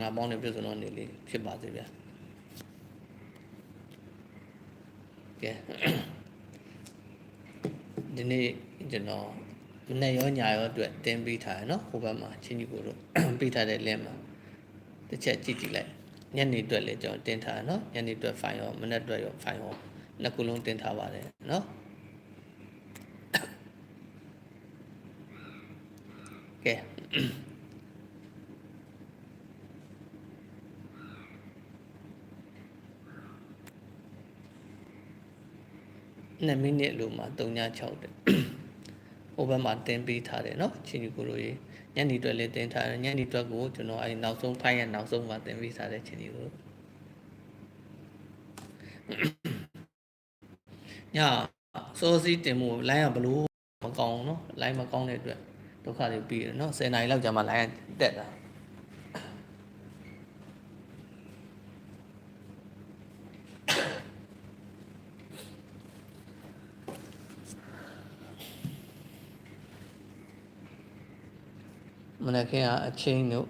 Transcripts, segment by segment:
ငါပေါင်းတဲ့ပြည့်စုံသောနေ့လေးဖြစ်ပါစေဗျာကဲဒီနေ့ကျွန်တော်မနေ့ရောညရောအတွက်တင်းပေးထားရနော်ဟိုဘက်မှာချင်းကြီးကိုတို့ပေးထားတဲ့ link မှာတစ်ချက်ကြည့်ကြည့်လိုက်ညနေအတွက်လည်းကျွန်တော်တင်ထားရနော်ညနေအတွက် file ရောမနေ့အတွက်ရော file ရောနှစ်ခုလုံးတင်ထားပါတယ်နော်ကဲ 2မိနစ်လို့မှ3ည6တဲ့ဟိုဘက်မှာတင်ပေးထားတယ်နော်ချင်းကြီးကိုလိုရေးညနေအတွက်လည်းတင်ထားတယ်ညနေအတွက်ကိုကျွန်တော်အဲဒီနောက်ဆုံးဖိုင်ရနောက်ဆုံးမှာတင်ပေးထားတဲ့ချင်းကြီးကိုညစောစီးတင်မှုလိုင်းကဘလို့မကောင်းဘူးနော်လိုင်းမကောင်းတဲ့အတွက်ဒုက္ခတွေပြီးတယ်နော်10နာရီလောက်ကြာမှလိုင်းကတက်တာ မနက်ခင်းကအချင်းတို့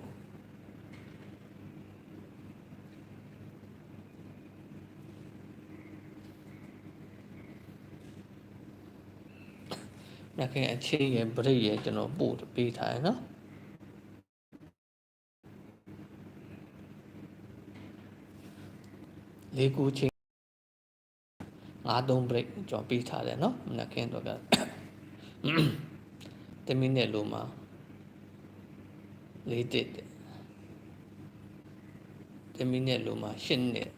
နခင်အချင်းရပြိရကျွန်တော်ပို့ပေးထားရနော်လေးကူချင်းငါးသုံးပြိကျွန်တော်ပေးထားတယ်နော်နခင်တော့ကတမင်းနဲ့လိုမှာ လေးတစ်တဲ့10မိနစ်လို့မှာ10နှစ်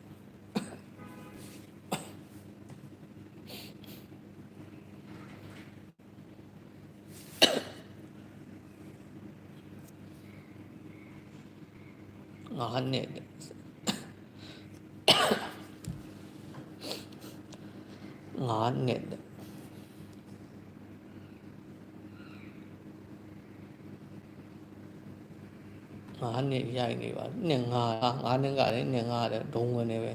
ငါးနှစ်တဲ့ငါးနှ စ်တဲ့ငါးနှစ်ရိုက်နေပါနှစ်ငါးငါးနှစ်ကလည်းနှစ်ငါးတဲ့ဒုံဝင်နေပဲ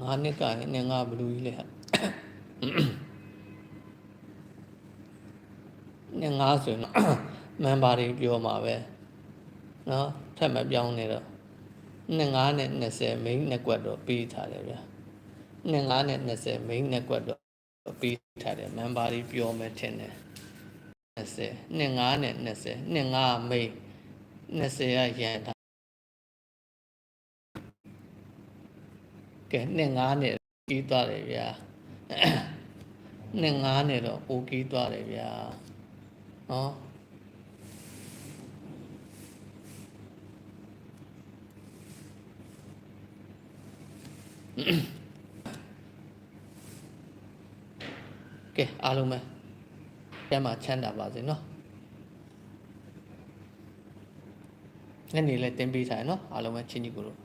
ငါးနှစ်ကလည်းနှစ်ငါးဘလူးကြီးလေဟာနှစ်ငါးဆိုရင်တော့မန်ပါတွေပြောမှာပဲเนาะထက်မပြောင်းနေတော့နှစ်ငါးနဲ့20 main network တော့ပြီးထားတယ်ဗျာ နှစ်ငါးနဲ့20 main network တော့ပြီးထားတယ်မန်ပါတွေပြောမယ်ထင်တယ်20နှစ်ငါးနဲ့20နှစ်ငါး main 20ရရန်ထားကဲနှစ်ငါးနဲ့ပြီးသွားတယ်ဗျာနှစ်ငါးနဲ့တော့ပိုပြီးသွားတယ်ဗျာနော် ကဲအားလုံးပဲကျမ်းမှာချမ်းသာပါစေနော်ညနေလည်းတင်ပေးထားရနော်အားလုံးပဲချင်းကြီးကိုလို့